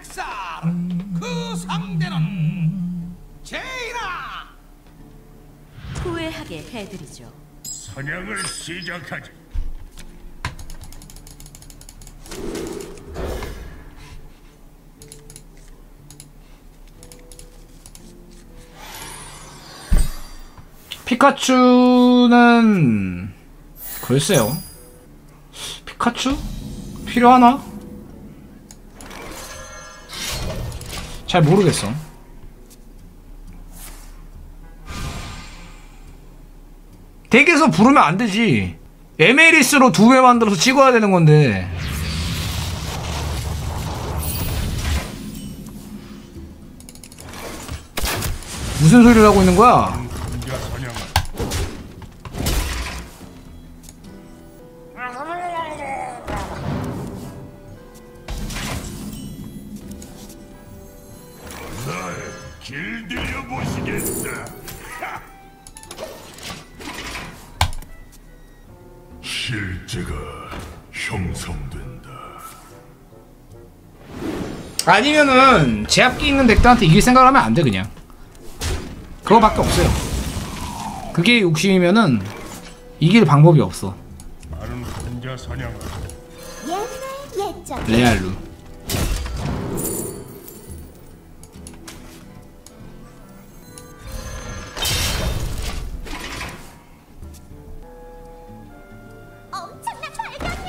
백살 그 상대는 제이나 후회하게 해드리죠. 사냥을 시작하지. 피카츄는 글쎄요. 피카츄 필요하나? 잘 모르겠어. 덱에서 부르면 안 되지. 에메리스로 두 배 만들어서 찍어야 되는 건데. 무슨 소리를 하고 있는 거야? 길들여 보시겠다. 실제가 형성된다. 아니면은 제압기 있는 덱들한테 이길 생각을 하면 안 돼 그냥. 그거밖에 없어요. 그게 욕심이면은 이길 방법이 없어. 레알루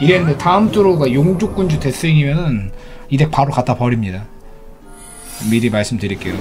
이랬는데 다음 뚜로가 용족군주 데스윙이면은 이덱 바로 갖다 버립니다. 미리 말씀드릴게요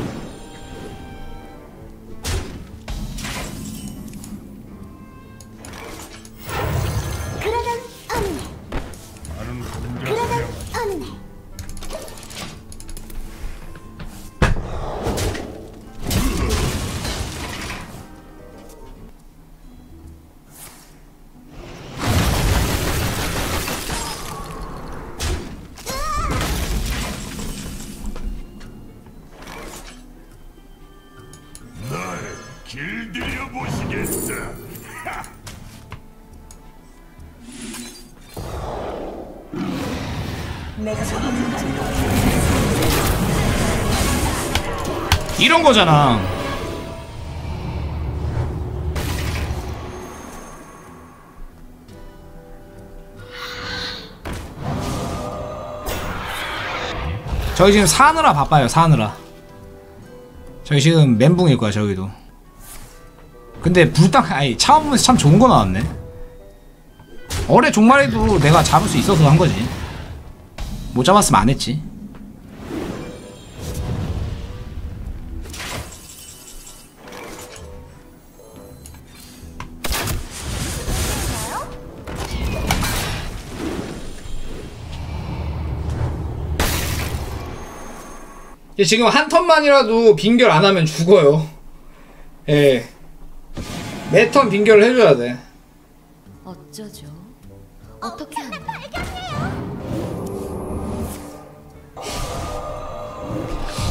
길들여 보시겠다. 이런 거잖아. 저희 지금 사느라 바빠요 사느라. 저희 지금 멘붕일 거야 저기도 근데 불땅 아니 차원문에서 참 좋은 거 나왔네 어뢰 종말에도 내가 잡을 수 있어서 한 거지 못 잡았으면 안 했지 예, 지금 한 턴만이라도 빙결 안 하면 죽어요. 예. 매턴 빙결을 해줘야 돼. 어쩌죠? 어떻게 하나?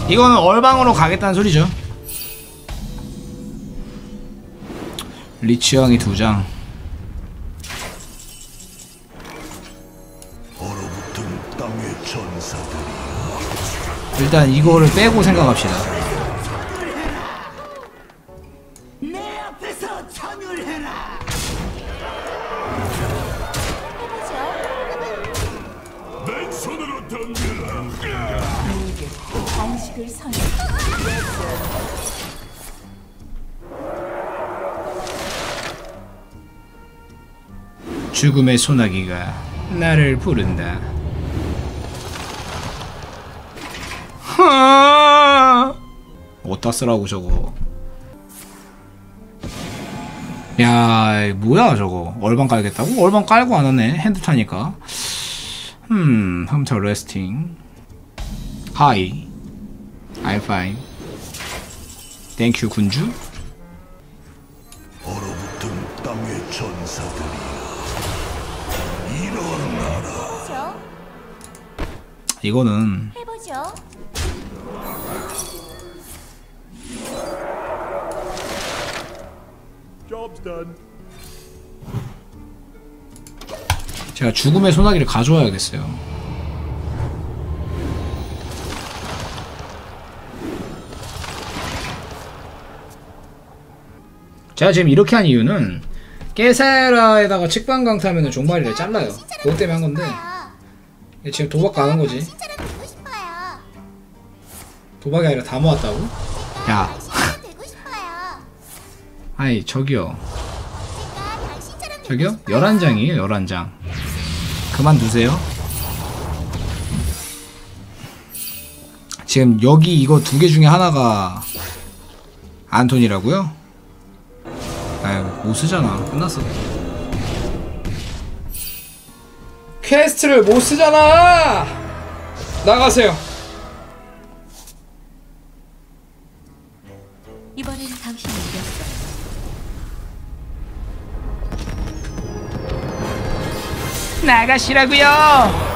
이거는 얼방으로 가겠다는 소리죠. 리치왕이 두 장. 일단 이거를 빼고 생각합시다. 앞에서 참여해라 맨손으로 덤벼라. 방식을 선 죽음의 소나기가 나를 부른다. 하! 어디다 쓰라고 저거. 야, 뭐야 저거. 얼방 깔겠다고? 얼방 깔고 안 하네. 핸드 타니까. 음, 컴퓨터 레스팅. 하이. I'm fine. 땡큐 군주. 얼어붙은 땅의 전사들이 일어나라. 이거는 해보죠 Job's done. 제가 죽음의 소나기를 가져와야겠어요. 제가 지금 이렇게 한 이유는 깨세라에다가 측방 강타하면 종말이를 잘라요. 그것 때문에 한 건데 지금 도박 가는 거지. 도박이 아니라 다 모았다고? 야 아이 저기요, 저기요, 싶어요. 11장이에요, 11장. 그만두세요. 지금 여기 이거 두 개 중에 하나가 안톤이라고요? 아유, 못 쓰잖아. 끝났어. 퀘스트를 못 쓰잖아! 나가세요. 이번엔 당신이 이겼어 나가시라고요.